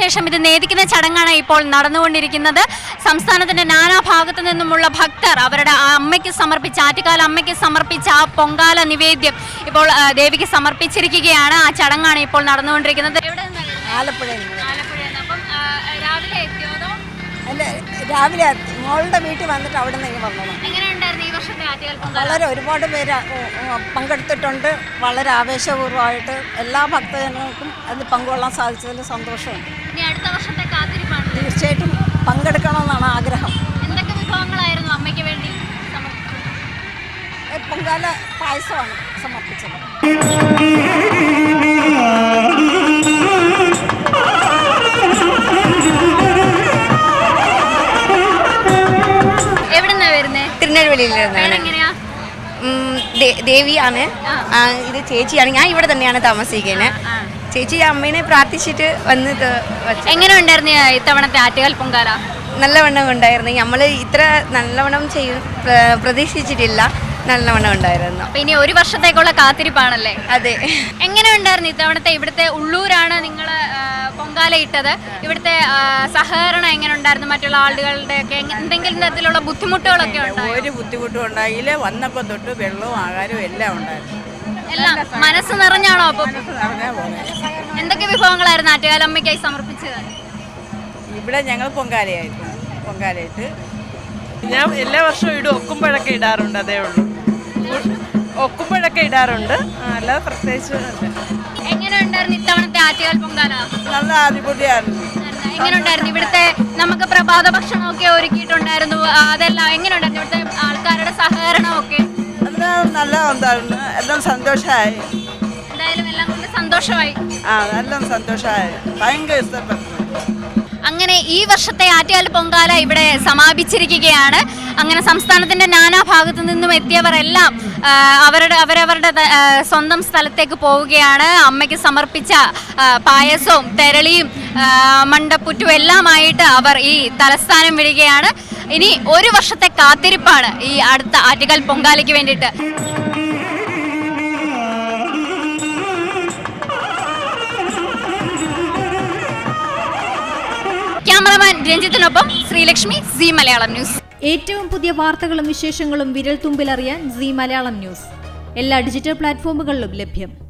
ശേഷം ഇത് നേദിക്കുന്ന ചടങ്ങാണ് ഇപ്പോൾ നടന്നുകൊണ്ടിരിക്കുന്നത്. സംസ്ഥാനത്തിന്റെ നാനാ ഭാഗത്തു നിന്നുമുള്ള ഭക്തർ അവരുടെ ആ അമ്മയ്ക്ക് സമർപ്പിച്ച ആറ്റുകാല അമ്മയ്ക്ക് സമർപ്പിച്ച ആ പൊങ്കാല നിവേദ്യം ഇപ്പോൾ ദേവിക്ക് സമർപ്പിച്ചിരിക്കുകയാണ്. ആ ചടങ്ങാണ് ഇപ്പോൾ നടന്നുകൊണ്ടിരിക്കുന്നത്. എവിടെ? ആലപ്പുഴയിൽ. അപ്പം രാവിലെ എത്തിയോ രാവിലെ മോളുടെ വീട്ടിൽ വന്നിട്ട് അവിടെ നിന്ന് വന്നതാണ് എങ്ങനെയുണ്ടായിരുന്നു ഈ വർഷത്തെ ആറ്റുകാൽ പൊങ്കാല വളരെ ഒരുപാട് പേര് പങ്കെടുത്തിട്ടുണ്ട്. വളരെ ആവേശപൂർവമായിട്ട് എല്ലാ ഭക്തജനങ്ങൾക്കും അതിൽ പങ്കുകൊള്ളാൻ സാധിച്ചതിൽ സന്തോഷമുണ്ട്. ഇനി അടുത്ത വർഷത്തെ കാത്തിരിപ്പാണ് തീർച്ചയായിട്ടും പങ്കെടുക്കണമെന്നാണ് ആഗ്രഹം. എന്തൊക്കെ വിഭവങ്ങളായിരുന്നു അമ്മയ്ക്ക് വേണ്ടി പൊങ്കാല പായസമാണ് സമർപ്പിച്ചത്. എവിടെന്നാ വരുന്നത്. തിരുനെൽവേലിയിൽ നിന്നാണ് ദേവിയാണ്. ഇത് ചേച്ചിയാണ്. ഞാൻ ഇവിടെ തന്നെയാണ് താമസിക്കുന്നത് ചേച്ചി അമ്മേനെ പ്രാർത്ഥിച്ചിട്ട് വന്ന് എങ്ങനെ ഉണ്ടായിരുന്നു ഇത്തവണത്തെ ആറ്റുകാൽ പൊങ്കാല? നല്ലവണ്ണം ഉണ്ടായിരുന്നു. നമ്മൾ ഇത്ര നല്ലവണ്ണം ചെയ്യും പ്ര- പ്രതീക്ഷിച്ചിട്ടില്ല. നല്ലവണ്ണം ഉണ്ടായിരുന്നു. പിന്നെ ഇനി ഒരു വർഷത്തേക്കുള്ള കാത്തിരിപ്പാണല്ലേ? അതെ. എങ്ങനെ ഉണ്ടായിരുന്നു ഇത്തവണത്തെ ഇവിടുത്തെ ഉള്ളൂരാണ് നിങ്ങൾ പൊങ്കാല ഇട്ടത്. ഇവിടുത്തെ സഹകരണം എങ്ങനെ ഉണ്ടായിരുന്നു? മറ്റുള്ള ആളുകളുടെ ഒക്കെ എന്തെങ്കിലും തരത്തിലുള്ള ബുദ്ധിമുട്ടുകളൊക്കെ ഉണ്ടായി? ഒരു ബുദ്ധിമുട്ടും ഉണ്ടായില്ല. വന്നപ്പോൾ തൊട്ട് വെള്ളവും ആഹാരവും എല്ലാം ഉണ്ടായിരുന്നു. എല്ലാം മനസ്സ് നിറഞ്ഞാണോ അപ്പൊ? എന്തൊക്കെ വിഭവങ്ങളായിരുന്നു ആറ്റുകാലമ്മയ്ക്കായി സമർപ്പിച്ചത്? ഇവിടെ ഞങ്ങൾ പൊങ്കാലയായിരുന്നു. പൊങ്കാലയിട്ട്. ഞാൻ എല്ലാ വർഷവും ഇടും. ഒക്കുമ്പോഴൊക്കെ ഇടാറുണ്ട് അതേ ഉള്ളൂ. ഒക്കുമ്പോഴൊക്കെ ഇടാറുണ്ട്. അല്ലാതെ പ്രത്യേകിച്ച്. എങ്ങനെ ഉണ്ടായിരുന്നു ഇത്തവണത്തെ ആറ്റുകാൽ പൊങ്കാല? നല്ല അടിപൊളിയായിരുന്നു. എങ്ങനെ ഉണ്ടായിരുന്നു? ഇവിടുത്തെ നമുക്ക് പ്രഭാത ഭക്ഷണമൊക്കെ ഒരുക്കിയിട്ടുണ്ടായിരുന്നു. അതെല്ലാം എങ്ങനെ ഉണ്ടായിരുന്നു? ഇവിടുത്തെ ആൾക്കാരുടെ സഹകരണമൊക്കെ? എല്ലാം നല്ല ഉണ്ടായിരുന്നു. എല്ലാം സന്തോഷമായി എന്തായാലും എല്ലാം കൊണ്ട് സന്തോഷമായി. ആ എല്ലാം സന്തോഷമായി ഭയങ്കര ഇഷ്ടപ്പെട്ടു. അങ്ങനെ ഈ വർഷത്തെ ആറ്റുകാൽ പൊങ്കാല ഇവിടെ സമാപിച്ചിരിക്കുകയാണ്. അങ്ങനെ സംസ്ഥാനത്തിന്റെ നാനാ ഭാഗത്തു നിന്നും എത്തിയവരെല്ലാം അവരുടെ അവരവരുടെ സ്വന്തം സ്ഥലത്തേക്ക് പോവുകയാണ്. അമ്മയ്ക്ക് സമർപ്പിച്ച പായസവും തെരളിയും മണ്ടപ്പുറ്റും എല്ലാമായിട്ട് അവർ ഈ തലസ്ഥാനം വിടുകയാണ്. ഇനി ഒരു വർഷത്തെ കാത്തിരിപ്പാണ് ഈ അടുത്ത ആറ്റുകാൽ പൊങ്കാലയ്ക്ക് വേണ്ടിയിട്ട്. ക്യാമറമാൻ രഞ്ജിത്തിനൊപ്പം ശ്രീലക്ഷ്മി സി മലയാളം ന്യൂസ്. ഏറ്റവും പുതിയ വാർത്തകളും വിശേഷങ്ങളും വിരൽ തുമ്പിലറിയാൻ സി മലയാളം ന്യൂസ്. എല്ലാ ഡിജിറ്റൽ പ്ലാറ്റ്ഫോമുകളിലും ലഭ്യം.